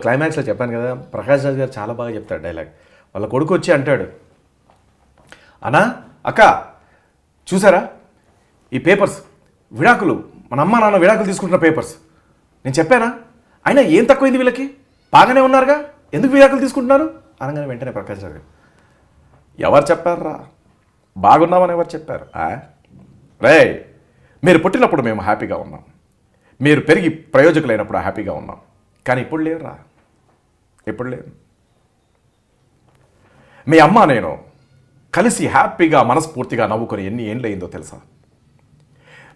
క్లైమాక్స్లో చెప్పాను కదా ప్రకాష్ రాజ్ గారు చాలా బాగా చెప్తాడు డైలాగ్. వాళ్ళ కొడుకు వచ్చి అంటాడు అనా అక్క చూసారా? ఈ పేపర్స్ విడాకులు మన అమ్మ నాన్న విడాకులు తీసుకుంటున్న పేపర్స్. నేను చెప్పానా? అయినా ఏం తక్కువైంది వీళ్ళకి? బాగానే ఉన్నారుగా? ఎందుకు విడాకులు తీసుకుంటున్నారు? అనగానే వెంటనే ప్రకాష్ రాజు ఎవరు చెప్పారా? బాగున్నామని ఎవరు చెప్పారు? రే మీరు పుట్టినప్పుడు మేము హ్యాపీగా ఉన్నాం. మీరు పెరిగి ప్రయోజకులైనప్పుడు హ్యాపీగా ఉన్నాం. కానీ ఇప్పుడు లేరురా. ఇప్పుడు లేదు. మీ అమ్మ నేను కలిసి హ్యాపీగా మనస్ఫూర్తిగా నవ్వుకొని ఎన్ని ఏండ్లయిందో తెలుసా?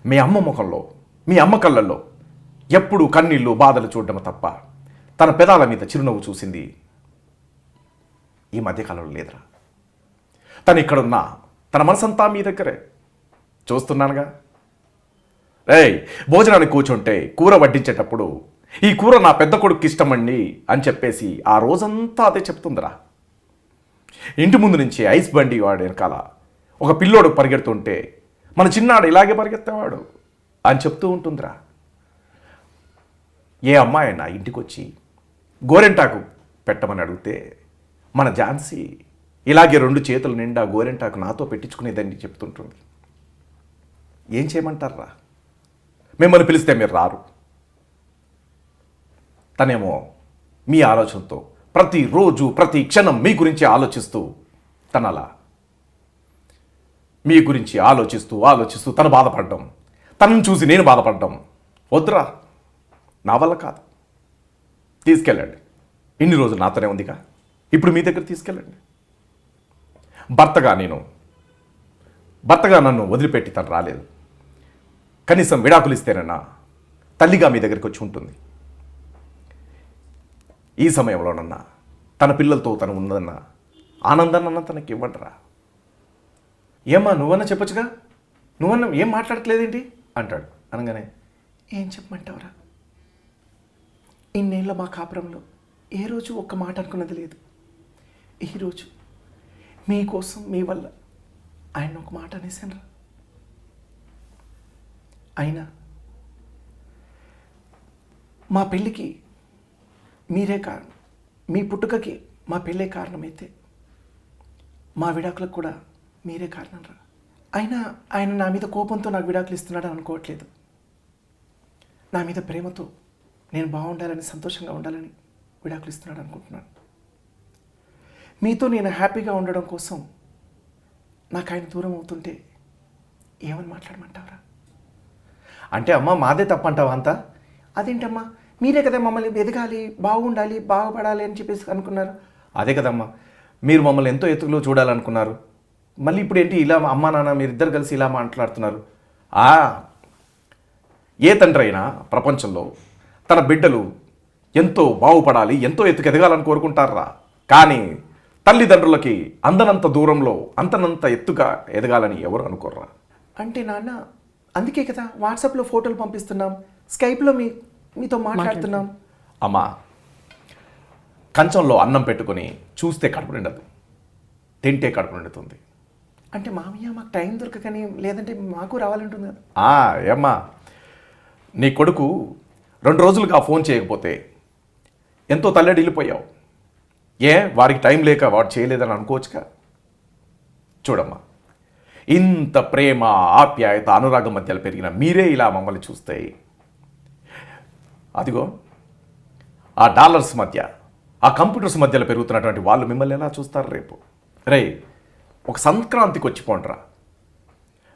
మీ అమ్మ ముఖంలో మీ అమ్మ కళ్ళల్లో ఎప్పుడు కన్నీళ్ళు బాధలు చూడడం తప్ప తన పెదాల మీద చిరునవ్వు చూసింది ఈ మధ్యకాలంలో లేదురా. తను ఇక్కడున్నా తన మనసంతా మీ దగ్గరే. చూస్తున్నానుగా? రే భోజనానికి కూర్చుంటే కూర వడ్డించేటప్పుడు ఈ కూర నా పెద్ద కొడుకు ఇష్టమండి అని చెప్పేసి ఆ రోజంతా అదే చెప్తుందిరా. ఇంటి ముందు నుంచి ఐస్ బండి వాడు వెనకాల ఒక పిల్లోడు పరిగెడుతుంటే మన చిన్నాడు ఇలాగే పరిగెత్తేవాడు అని చెప్తూ ఉంటుందిరా. ఏ అమ్మాయి అయినా ఇంటికి వచ్చి గోరెంటాకు పెట్టమని అడిగితే మన ఝాన్సీ ఇలాగే రెండు చేతుల నిండా గోరెంటాకు నాతో పెట్టించుకునేదని చెప్తుంటుంది. ఏం చేయమంటారా మిమ్మల్ని పిలిస్తే మీరు రారు. తనేమో మీ ఆలోచనతో ప్రతిరోజు ప్రతి క్షణం మీ గురించి ఆలోచిస్తూ తనలా మీ గురించి ఆలోచిస్తూ ఆలోచిస్తూ తను బాధపడడం తనను చూసి నేను బాధపడడం వద్దురా నా వల్ల కాదు. తీసుకెళ్ళండి. ఇన్ని రోజులు నాతోనే ఉందిగా. ఇప్పుడు మీ దగ్గర తీసుకెళ్ళండి. భర్తగా నేను భర్తగా నన్ను వదిలిపెట్టి తను రాలేదు. కనీసం విడాకులు ఇస్తేనన్నా తల్లిగా మీ దగ్గరికి వచ్చి ఉంటుంది. ఈ సమయంలోనన్నా తన పిల్లలతో తను ఉందన్న ఆనందాన్నన్నా తనకి ఇవ్వండిరా. ఏమ్మా నువ్వన్నా చెప్పొచ్చుగా? నువ్వన్నా ఏం మాట్లాడట్లేదేంటి? అంటాడు. అనగానే ఏం చెప్పమంటావురా? ఇన్నేళ్ళ మా కాపురంలో ఏ రోజు ఒక్క మాట అనుకున్నది లేదు. ఈరోజు మీకోసం మీ వల్ల ఆయన ఒక మాట అనేసాను అయినా మా పెళ్ళికి మీరే కారణం. మీ పుట్టుకకి మా పెళ్ళే కారణమైతే మా విడాకులకు కూడా మీరే కారణం రా అయినా ఆయన నా మీద కోపంతో నాకు విడాకులు ఇస్తున్నాడని అనుకోవట్లేదు. నా మీద ప్రేమతో నేను బాగుండాలని సంతోషంగా ఉండాలని విడాకులు ఇస్తున్నాడు అనుకుంటున్నాను. మీతో నేను హ్యాపీగా ఉండడం కోసం నాకు ఆయన దూరం అవుతుంటే ఏమని మాట్లాడమంటావరా? అంటే అమ్మ మాదే తప్పంటావా అంతా? అదేంటమ్మా? మీరే కదా మమ్మల్ని ఎదగాలి బాగుండాలి బాగుపడాలి అని చెప్పేసి అనుకున్నారు. అదే కదమ్మా. మీరు మమ్మల్ని ఎంతో ఎత్తులో చూడాలనుకున్నారు. మళ్ళీ ఇప్పుడు ఏంటి ఇలా అమ్మా నాన్న మీరిద్దరు కలిసి ఇలా మాట్లాడుతున్నారు. ఆ ఏ తండ్రి అయినా ప్రపంచంలో తన బిడ్డలు ఎంతో బాగుపడాలి ఎంతో ఎత్తుకు ఎదగాలని కోరుకుంటారా? కానీ తల్లిదండ్రులకి అందనంత దూరంలో అంతనంత ఎత్తుగా ఎదగాలని ఎవరు అనుకోర్రా? అంటే నాన్న అందుకే కదా వాట్సాప్లో ఫోటోలు పంపిస్తున్నాం. స్కైప్లో మీ మీతో మాట్లాడుతున్నాం. అమ్మా కంచంలో అన్నం పెట్టుకొని చూస్తే కడుపు నిండదు. తింటే కడుపు నిండుతుంది. అంటే మామయ్య మాకు టైం దొరకకని లేదంటే మాకు రావాలంటుంది కదా. ఏమ్మా నీ కొడుకు రెండు రోజులుగా ఫోన్ చేయకపోతే ఎంతో తల్లడిల్లిపోయావు. ఏ వారికి టైం లేక వాడు చేయలేదని అనుకోవచ్చుగా? చూడమ్మా ఇంత ప్రేమ ఆప్యాయత అనురాగం మధ్యలో పెరిగిన మీరే ఇలా మమ్మల్ని చూస్తే అదిగో ఆ డాలర్స్ మధ్య ఆ కంప్యూటర్స్ మధ్యలో పెరుగుతున్నటువంటి వాళ్ళు మిమ్మల్ని ఎలా చూస్తారు రేపు? రే ఒక సంక్రాంతికి వచ్చిపోండ్రా.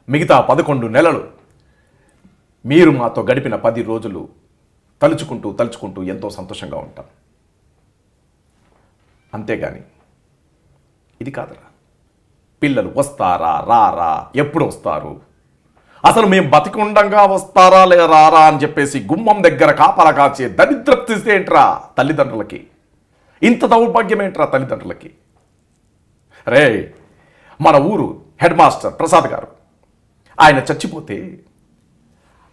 మిగతా పదకొండు నెలలు మీరు మాతో గడిపిన పది రోజులు తలుచుకుంటూ తలుచుకుంటూ ఎంతో సంతోషంగా ఉంటాం. అంతేగాని ఇది కాదురా. పిల్లలు వస్తారా రారా ఎప్పుడు వస్తారు? అసలు మేము బతికుండంగా వస్తారా లేదా రారా అని చెప్పేసి గుమ్మం దగ్గర కాపలా కాచే దరిద్రప్తి ఏంట్రా తల్లిదండ్రులకి? ఇంత దౌర్భాగ్యం ఏంట్రా తల్లిదండ్రులకి? రే మన ఊరు హెడ్ మాస్టర్ ప్రసాద్ గారు ఆయన చచ్చిపోతే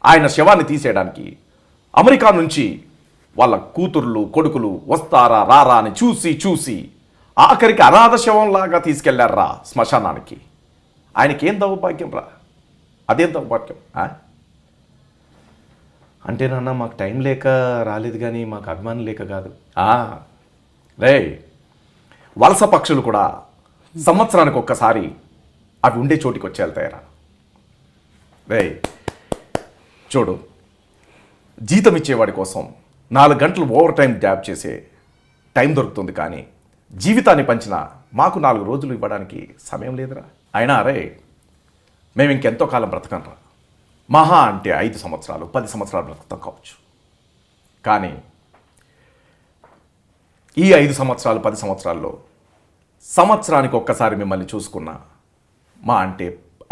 ఆయన శవాన్ని తీసేయడానికి అమెరికా నుంచి వాళ్ళ కూతుర్లు కొడుకులు వస్తారా రారా అని చూసి చూసి ఆఖరికి అనాథ శవంలాగా తీసుకెళ్ళారా శ్మశానానికి? ఆయనకేం దౌర్భాగ్యం రా అదేం దౌర్భాగ్యం అంటే నాన్న మాకు టైం లేక రాలేదు కానీ మాకు అభిమానం లేక కాదు. రే వలస పక్షులు కూడా సంవత్సరానికి ఒక్కసారి అవి ఉండే చోటికి వచ్చి రే చూడు. జీతం ఇచ్చేవాడి కోసం నాలుగు గంటలు ఓవర్ టైం జాబ్ చేసే టైం దొరుకుతుంది కానీ జీవితాన్ని పంచిన మాకు నాలుగు రోజులు ఇవ్వడానికి సమయం లేదురా. అయినా రే మేము ఇంకెంతో కాలం బ్రతకంరా మహా అంటే ఐదు సంవత్సరాలు పది సంవత్సరాలు బ్రతుకుతాం కావచ్చు. కానీ ఈ ఐదు సంవత్సరాలు పది సంవత్సరాల్లో సంవత్సరానికి ఒక్కసారి మిమ్మల్ని చూసుకున్నా మా అంటే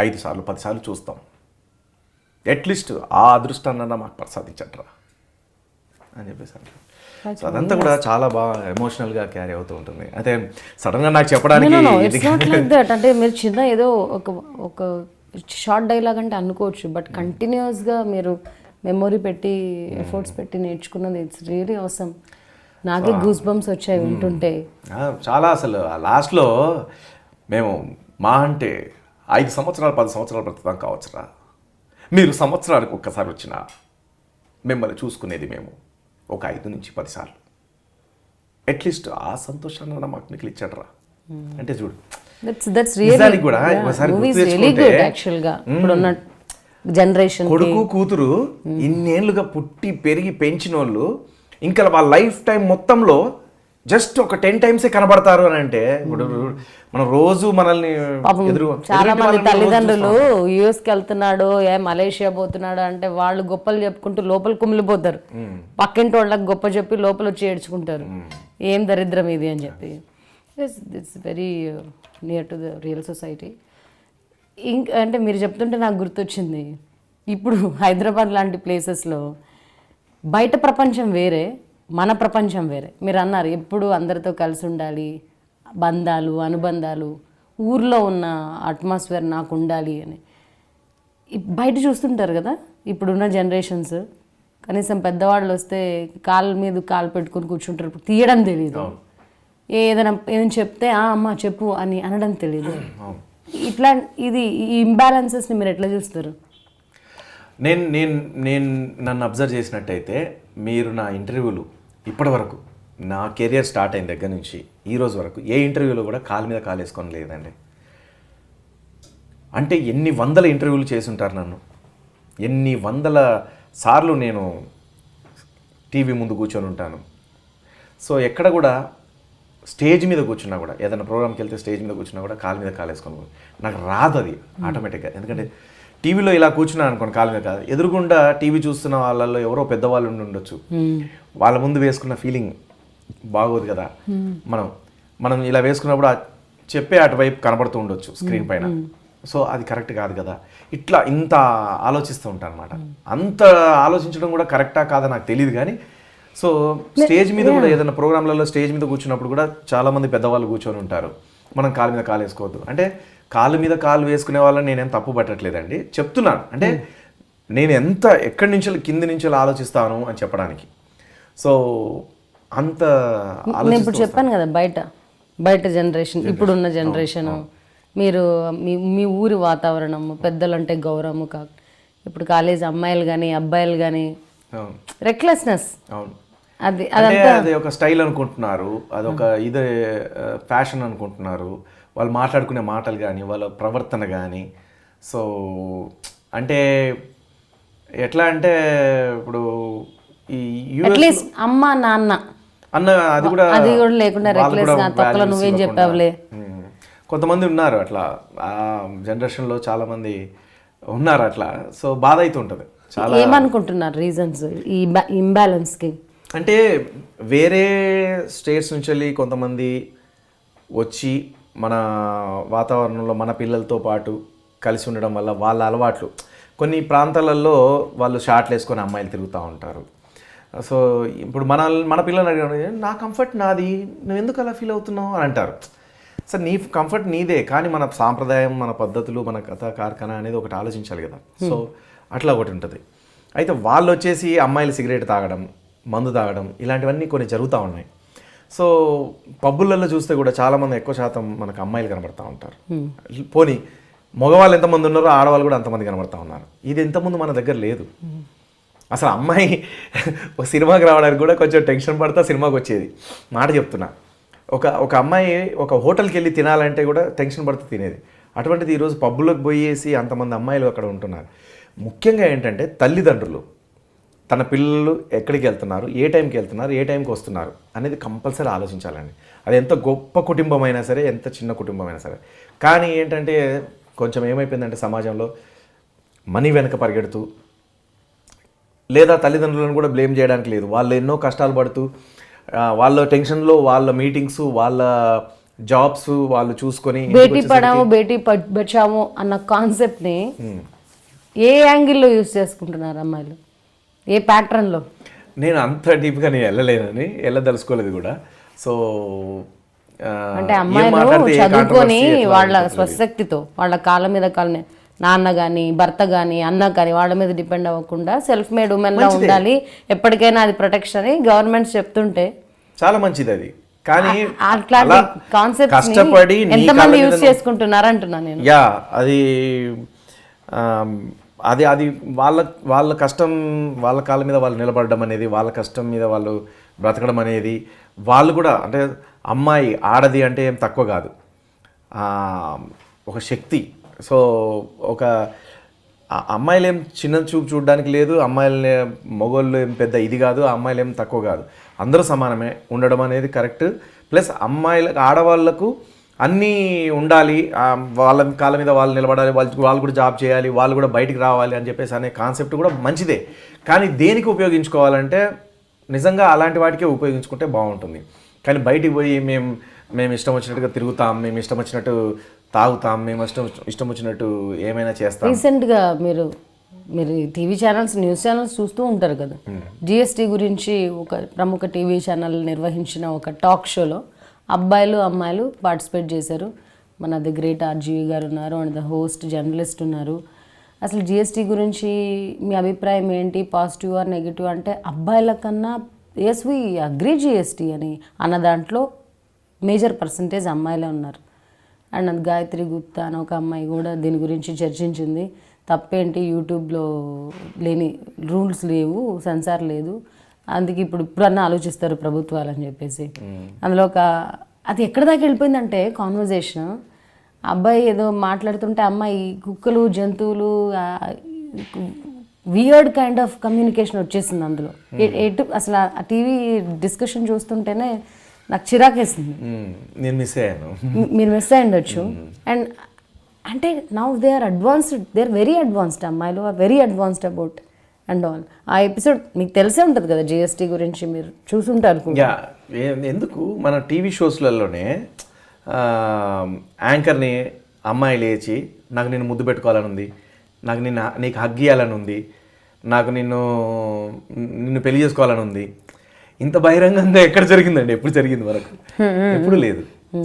ఐదు సార్లు పదిసార్లు చూస్తాం. అట్లీస్ట్ ఆ అదృష్టాన్న మాకు ప్రసాదించట్రా అని చెప్పేసి. సో అదంతా కూడా చాలా బాగా ఎమోషనల్గా క్యారీ అవుతూ ఉంటుంది. అయితే సడన్గా నాకు చెప్పడానికి అంటే మీరు చిన్న ఏదో ఒక ఒక షార్ట్ డైలాగ్ అంటే అనుకోవచ్చు బట్ కంటిన్యూస్గా మీరు మెమొరీ పెట్టి ఎఫర్ట్స్ పెట్టి నేర్చుకున్నది ఇట్స్ రియలీ అవసరం నాకే గూస్ బంప్స్ వచ్చాయి వింటుంటే. ఆ, చాలా అసలు ఆ లాస్ట్లో మేము మా అంటే ఐదు సంవత్సరాలు పది సంవత్సరాలు బ్రతుకుతాం కావచ్చురా. మీరు సంవత్సరానికి ఒక్కసారి వచ్చినా మిమ్మల్ని చూసుకునేది మేము ఒక ఐదు నుంచి పది సార్లు. అట్లీస్ట్ ఆ సంతోషాన్ని మాకు మీకు ఇచ్చాడరా అంటే చూడు దట్స్ దట్స్ కూడా ఒకసారి ఇప్పుడున్న జనరేషన్ కొడుకు కూతురు ఇన్నేళ్ళుగా పుట్టి పెరిగి పెంచిన వాళ్ళు ఇంకా వాళ్ళ లైఫ్ టైం మొత్తంలో జస్ట్ ఒక టెన్ టైమ్సే కనబడతారు అని అంటే ఇప్పుడు మనం రోజు మనల్ని చాలా మంది తల్లిదండ్రులు యుఎస్కి వెళ్తున్నాడు ఏ మలేషియా పోతున్నాడు అంటే వాళ్ళు గొప్పలు చెప్పుకుంటూ లోపల కుమిలిపోతారు. పక్కింటి వాళ్ళకి గొప్ప చెప్పి లోపల వచ్చి ఏడ్చుకుంటారు. ఏం దరిద్రం ఇది అని చెప్పి. It's very near to the real society ఇంక అంటే మీరు చెప్తుంటే నాకు గుర్తొచ్చింది. ఇప్పుడు హైదరాబాద్ లాంటి ప్లేసెస్లో బయట ప్రపంచం వేరే మన ప్రపంచం వేరే. మీరు అన్నారు ఎప్పుడు అందరితో కలిసి ఉండాలి బంధాలు అనుబంధాలు ఊర్లో ఉన్న అట్మాస్ఫియర్ నాకు ఉండాలి అని. ఇప్- బయట చూస్తుంటారు కదా ఇప్పుడున్న జనరేషన్స్ కనీసం పెద్దవాళ్ళు వస్తే కాళ్ళ మీద కాలు పెట్టుకొని కూర్చుంటారు ఇప్పుడు తీయడం తెలియదు ఏదైనా ఏదైనా చెప్తే "ఆ, అమ్మ చెప్పు అని అనడం తెలియదు ఇట్లా ఇది ఈ ఇంబ్యాలెన్సెస్ని మీరు ఎట్లా చూస్తారు? నేను నేను నేను నన్ను అబ్జర్వ్ చేసినట్టయితే మీరు నా ఇంటర్వ్యూలు ఇప్పటి వరకు నా కెరియర్ స్టార్ట్ అయిన దగ్గర నుంచి ఈ రోజు వరకు ఏ ఇంటర్వ్యూలో కూడా కాలు మీద కాలు వేసుకొని లేదండి. అంటే ఎన్ని వందల ఇంటర్వ్యూలు చేసి ఉంటారు నన్ను. ఎన్ని వందల సార్లు నేను టీవీ ముందు కూర్చొని ఉంటాను. సో ఎక్కడ కూడా స్టేజ్ మీద కూర్చున్నా కూడా ఏదైనా ప్రోగ్రామ్కి వెళ్తే స్టేజ్ మీద కూర్చున్నా కూడా కాలు మీద కాలు వేసుకొని కూర్చో. నాకు రాదు అది ఆటోమేటిక్గా ఎందుకంటే టీవీలో ఇలా కూర్చున్నాను అనుకోండి కాలు మీద కాదు ఎదురుగుండా టీవీ చూస్తున్న వాళ్ళల్లో ఎవరో పెద్దవాళ్ళు ఉండి ఉండొచ్చు. వాళ్ళ ముందు వేసుకున్న ఫీలింగ్ బాగోదు కదా. మనం మనం ఇలా వేసుకున్నప్పుడు చెప్పే అటువైపు కనబడుతూ ఉండొచ్చు స్క్రీన్ పైన. సో అది కరెక్ట్ కాదు కదా. ఇట్లా ఇంత ఆలోచిస్తూ ఉంటాను అనమాట అంత ఆలోచించడం కూడా కరెక్టా కాదా నాకు తెలియదు కానీ సో స్టేజ్ మీద కూడా ఏదైనా ప్రోగ్రాంలలో స్టేజ్ మీద కూర్చున్నప్పుడు కూడా చాలా మంది పెద్దవాళ్ళు కూర్చొని ఉంటారు. మనం కాలు మీద కాలు వేసుకోవద్దు. అంటే కాలు మీద కాలు వేసుకునే వాళ్ళని నేనేం తప్పు పట్టట్లేదండి. చెప్తున్నాను. అంటే నేను ఎంత ఎక్కడి నుంచి కింది నుంచి ఆలోచిస్తాను అని చెప్పడానికి. సో అంత నేను ఇప్పుడు చెప్పాను కదా బయట బయట జనరేషన్ ఇప్పుడున్న జనరేషన్. మీరు మీ మీ ఊరి వాతావరణం పెద్దలు అంటే గౌరవము కాక ఇప్పుడు కాలేజ్ అమ్మాయిలు కానీ అబ్బాయిలు కానీ రెక్లెస్నెస్ అవును. అది అది ఒక స్టైల్ అనుకుంటున్నారు అదొక ఇదే ఫ్యాషన్ అనుకుంటున్నారు వాళ్ళు మాట్లాడుకునే మాటలు కానీ వాళ్ళ ప్రవర్తన కానీ సో అంటే ఎట్లా అంటే ఇప్పుడు ఈ అట్లీస్ట్ అమ్మ నాన్న. అన్న అది కూడా అది కూడా లేకుండా తొక్కలో నువ్వేం. చెప్పావులే. కొంతమంది ఉన్నారు అట్లా. ఆ జనరేషన్లో చాలా మంది ఉన్నారు అట్లా. సో బాధ అవుతుంటుంది చాలా ఏమనుకుంటున్నారు రీజన్స్ ఈ ఇంబ్యాలెన్స్కి? అంటే వేరే స్టేట్స్ నుంచి వెళ్ళి కొంతమంది వచ్చి మన వాతావరణంలో మన పిల్లలతో పాటు కలిసి ఉండడం వల్ల వాళ్ళ అలవాట్లు. కొన్ని ప్రాంతాలలో వాళ్ళు షార్ట్లు వేసుకొని అమ్మాయిలు తిరుగుతూ ఉంటారు. సో ఇప్పుడు మన మన పిల్లలు అడిగిన నా కంఫర్ట్ నాది. నువ్వు ఎందుకు అలా ఫీల్ అవుతున్నావు? అని అంటారు. సార్ నీ కంఫర్ట్ నీదే. కానీ మన సాంప్రదాయం మన పద్ధతులు మన కథ కార్ఖానా అనేది ఒకటి ఆలోచించాలి కదా. సో అట్లా ఒకటి ఉంటుంది. అయితే వాళ్ళు వచ్చేసి అమ్మాయిలు సిగరెట్ తాగడం మందు తాగడం ఇలాంటివన్నీ కొన్ని జరుగుతూ ఉన్నాయి. సో పబ్బులలో చూస్తే కూడా చాలామంది ఎక్కువ శాతం మనకు అమ్మాయిలు కనబడతా ఉంటారు. పోనీ మగవాళ్ళు ఎంతమంది ఉన్నారో ఆడవాళ్ళు కూడా అంతమంది కనబడతా ఉన్నారు. ఇది ఎంతమంది మన దగ్గర లేదు. అసలు అమ్మాయి ఒక సినిమాకి రావడానికి కూడా కొంచెం టెన్షన్ పడతా సినిమాకి వచ్చేది. మాట చెప్తున్నా. ఒక ఒక అమ్మాయి ఒక హోటల్కి వెళ్ళి తినాలంటే కూడా టెన్షన్ పడుతూ తినేది. అటువంటిది ఈరోజు పబ్బులోకి పోయేసి అంతమంది అమ్మాయిలు అక్కడ ఉంటున్నారు. ముఖ్యంగా ఏంటంటే తల్లిదండ్రులు. తన పిల్లలు ఎక్కడికి వెళ్తున్నారు? ఏ టైంకి వెళ్తున్నారు? ఏ టైంకి వస్తున్నారు? అనేది కంపల్సరీ ఆలోచించాలండి. అది ఎంత గొప్ప కుటుంబం అయినా సరే ఎంత చిన్న కుటుంబం అయినా సరే. కానీ ఏంటంటే కొంచెం ఏమైపోయిందంటే సమాజంలో మనీ వెనక పరిగెడుతూ లేదా తల్లిదండ్రులను కూడా బ్లేమ్ చేయడానికి లేదు. వాళ్ళు ఎన్నో కష్టాలు పడుతూ వాళ్ళ టెన్షన్లో వాళ్ళ మీటింగ్స్ వాళ్ళ జాబ్స్ వాళ్ళు చూసుకొని బేటీ పడామో బేటీ ప- బచామో అన్న కాన్సెప్ట్ని ఏ యాంగిల్లో యూస్ చేసుకుంటున్నారు అమ్మాయిలు? ఏ ప్యాటర్న్లో నేను అంత డీప్గా నేను వెళ్ళలేనని వెళ్ళదలుచుకోలేదు కూడా. సో అంటే అమ్మాయిలు చదువుకొని వాళ్ళ స్వశక్తితో వాళ్ళ కాళ్ళ మీద కాళ్ళని నాన్న కానీ భర్త కానీ అన్న కానీ వాళ్ళ మీద డిపెండ్ అవ్వకుండా సెల్ఫ్ మేడ్ ఉమెన్ లా ఉండాలి. ఎప్పటికైనా అది ప్రొటెక్షన్ అని గవర్నమెంట్ చెప్తుంటే. చాలా మంచిది అది. కానీ అట్లాంటి అలా కాన్సెప్ట్ కష్టపడి ఎంతమంది యూజ్ మీద చేసుకుంటున్నారు అంటున్నా నేను. యా అది అది అది వాళ్ళ వాళ్ళ కష్టం వాళ్ళ కాళ్ళ మీద వాళ్ళు నిలబడడం అనేది వాళ్ళ కష్టం మీద వాళ్ళు బ్రతకడం అనేది వాళ్ళు కూడా అంటే అమ్మాయి ఆడది అంటే ఏం తక్కువ కాదు. ఒక శక్తి. సో ఒక అమ్మాయిలు ఏం చిన్న చూపు చూడడానికి లేదు అమ్మాయిలు మగోళ్ళు ఏం పెద్ద ఇది కాదు అమ్మాయిలు ఏం తక్కువ కాదు. అందరూ సమానమే. ఉండడం అనేది కరెక్ట్. ప్లస్ అమ్మాయిలకు ఆడవాళ్ళకు అన్నీ ఉండాలి. వాళ్ళ కాళ్ళ మీద వాళ్ళు నిలబడాలి వాళ్ళు వాళ్ళు కూడా జాబ్ చేయాలి వాళ్ళు కూడా బయటికి రావాలి అని చెప్పేసి అనే కాన్సెప్ట్ కూడా మంచిదే. కానీ దేనికి ఉపయోగించుకోవాలంటే నిజంగా అలాంటి వాటికే ఉపయోగించుకుంటే బాగుంటుంది. కానీ బయటికి పోయి మేము మేము ఇష్టం వచ్చినట్టుగా తిరుగుతాం మేము ఇష్టం వచ్చినట్టు తాగుతాం మేము ఇష్టం ఇష్టం వచ్చినట్టు ఏమైనా చేస్తాం. రీసెంట్గా మీరు మీరు టీవీ ఛానల్స్ న్యూస్ ఛానల్స్ చూస్తూ ఉంటారు కదా. జిఎస్టీ గురించి ఒక ప్రముఖ టీవీ ఛానల్ నిర్వహించిన ఒక టాక్ షోలో అబ్బాయిలు అమ్మాయిలు పార్టిసిపేట్ చేశారు. మన ది గ్రేట్ ఆర్జీవి గారు ఉన్నారు అండ్ ద హోస్ట్ జర్నలిస్ట్ ఉన్నారు. అసలు జిఎస్టీ గురించి మీ అభిప్రాయం ఏంటి? పాజిటివ్ ఆర్ నెగిటివ్ అంటే అబ్బాయిల కన్నా ఎస్ వి అగ్రీ జిఎస్టీ అని అన్న దాంట్లో మేజర్ పర్సంటేజ్ అమ్మాయిలే ఉన్నారు. అండ్ అది గాయత్రి గుప్తా అని ఒక అమ్మాయి కూడా దీని గురించి చర్చించింది. తప్పేంటి? యూట్యూబ్లో లేని రూల్స్ లేవు సెన్సార్ లేదు. అందుకే ఇప్పుడు ఇప్పుడన్నా ఆలోచిస్తారు ప్రభుత్వాలు అని చెప్పేసి. అందులో ఒక అది ఎక్కడ దాకా వెళ్ళిపోయిందంటే కాన్వర్జేషన్ అబ్బాయి ఏదో మాట్లాడుతుంటే అమ్మాయి కుక్కలు జంతువులు వియర్డ్ కైండ్ ఆఫ్ కమ్యూనికేషన్ వచ్చేసింది అందులో. ఎటు అసలు ఆ టీవీ డిస్కషన్ చూస్తుంటేనే నాకు చిరాకేసింది. నేను మిస్ అయ్యాను. మీరు మిస్ అయి ఉండొచ్చు. అండ్ అంటే now they are advanced they are very advanced అమ్మాయిలు are very advanced about and all. ఆ ఎపిసోడ్ మీకు తెలిసే ఉంటుంది కదా జిఎస్టీ గురించి మీరు చూసుంటారు ఎందుకు? మన టీవీ షోస్లలోనే యాంకర్ని అమ్మాయి లేచి నాకు నిన్ను ముద్దు పెట్టుకోవాలని ఉంది నాకు నిన్ను నీకు హగ్ ఇవ్వాలని ఉంది నాకు నిన్ను నిన్ను పెళ్ళి చేసుకోవాలని ఉంది. ఇంత బహిరంగంగా ఎక్కడ జరిగిందండి? ఎప్పుడు జరిగింది వరకు? ఎప్పుడు లేదు.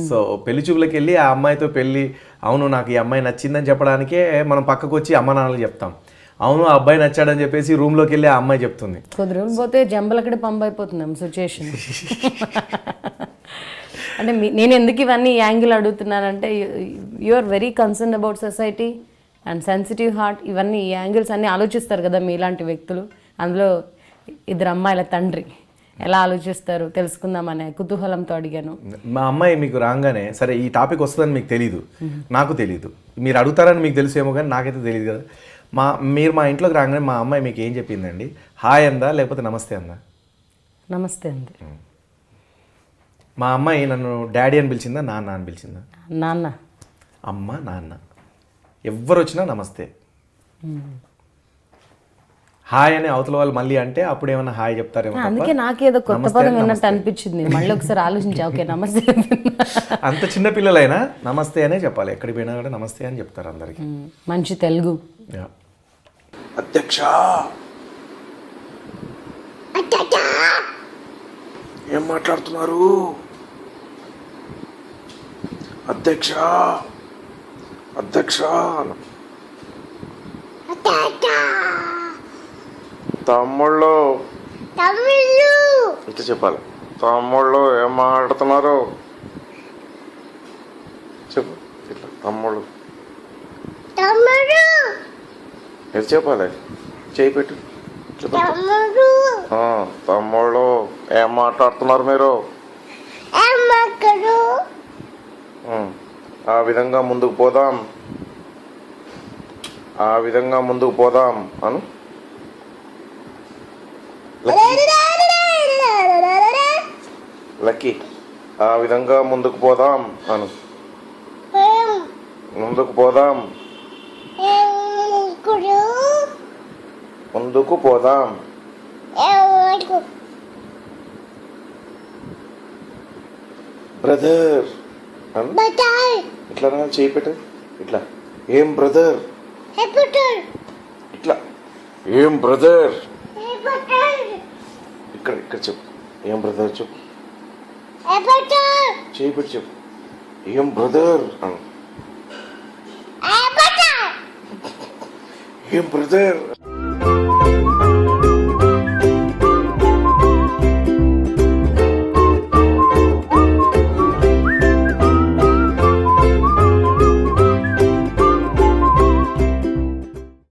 సో పెళ్ళి చూపులకు వెళ్ళి ఆ అమ్మాయితో పెళ్ళి అవును నాకు ఈ అమ్మాయి నచ్చిందని చెప్పడానికే మనం పక్కకు వచ్చి అమ్మ నాన్నలు చెప్తాం. అవును ఆ అబ్బాయి నచ్చాడని చెప్పేసి రూమ్లోకి వెళ్ళి ఆ అమ్మాయి చెప్తుంది. కొద్ది రోజులు పోతే జంబలక్కడే పంప్ అయిపోతున్నాం సిచ్యుయేషన్ అంటే మీ- నేను ఎందుకు ఇవన్నీ angle అడుగుతున్నానంటే you are very concern about society and sensitive heart ఇవన్నీ ఈ యాంగిల్స్ అన్నీ ఆలోచిస్తారు కదా మీలాంటి వ్యక్తులు. అందులో ఇద్దరు అమ్మాయిల తండ్రి ఎలా ఆలోచిస్తారు? తెలుసుకుందామనే కుతూహలంతో అడిగాను. మా అమ్మాయి మీకు రాగానే సరే ఈ టాపిక్ వస్తుందని మీకు తెలీదు. నాకు తెలీదు. మీరు అడుగుతారని మీకు తెలుసేమో కానీ నాకైతే తెలియదు కదా. మా మీరు మా ఇంట్లోకి రాగానే మా అమ్మాయి మీకు ఏం చెప్పిందండి? హాయ్ అందా లేకపోతే నమస్తే అందా? నమస్తే అండి మా అమ్మాయి నన్ను డాడీ అని పిలిచిందా నాన్న అని పిలిచిందా? నాన్న. అమ్మ నాన్న. ఎవ్వరు వచ్చినా నమస్తే హాయ్ అని అవతల వాళ్ళు మళ్ళీ అంటే అప్పుడు ఏమైనా హాయ్ చెప్తారేమో అందుకే నాకేదో కొత్త పదం విన్నట్టు. అనిపించింది. మళ్ళీ ఒకసారి ఆలోచించా ఓకే నమస్తే అంత చిన్న పిల్లలైనా నమస్తే అనే చెప్పాలి. ఎక్కడికి పోయినా కూడా నమస్తే అని చెప్తారు అందరికి. మంచి తెలుగు. యా. అధ్యక్ష. ఏం మాట్లాడుతున్నారు? అధ్యక్ష. అధ్యక్ష. తమ్ముళ్ళు. ఇట్లా చెప్పాలి. తమ్ముళ్ళు ఏం మాట్లాడుతున్నారు? చెప్పు. ఇట్లా తమ్ముళ్ళు. తమిళు ఎట్లా చెప్పాలి? చేయి పెట్టు. తమ్ముడు. తమ్ముళ్ళు ఏం మాట్లాడుతున్నారు మీరు? ఆ విధంగా ముందుకు పోదాం. ఆ విధంగా ముందుకు పోదాం. అను. లక్కీ. ఆ విధంగా ముందుకు పోదాం. అను. ముందుకు పోదాం కుడు ముందుకు పోదాం. బ్రదర్. ఇట్లా చేయి పెట్టు. ఇట్లా. ఏం బ్రదర్? ఇట్లా. ఏం బ్రదర్? ఇక్కడ ఇక్కడ చెప్పు. ఏం బ్రదర్ చెప్పు. చేయి పెట్టి చెప్పు. ఏం బ్రదర్? అను ఏం బ్రదర్?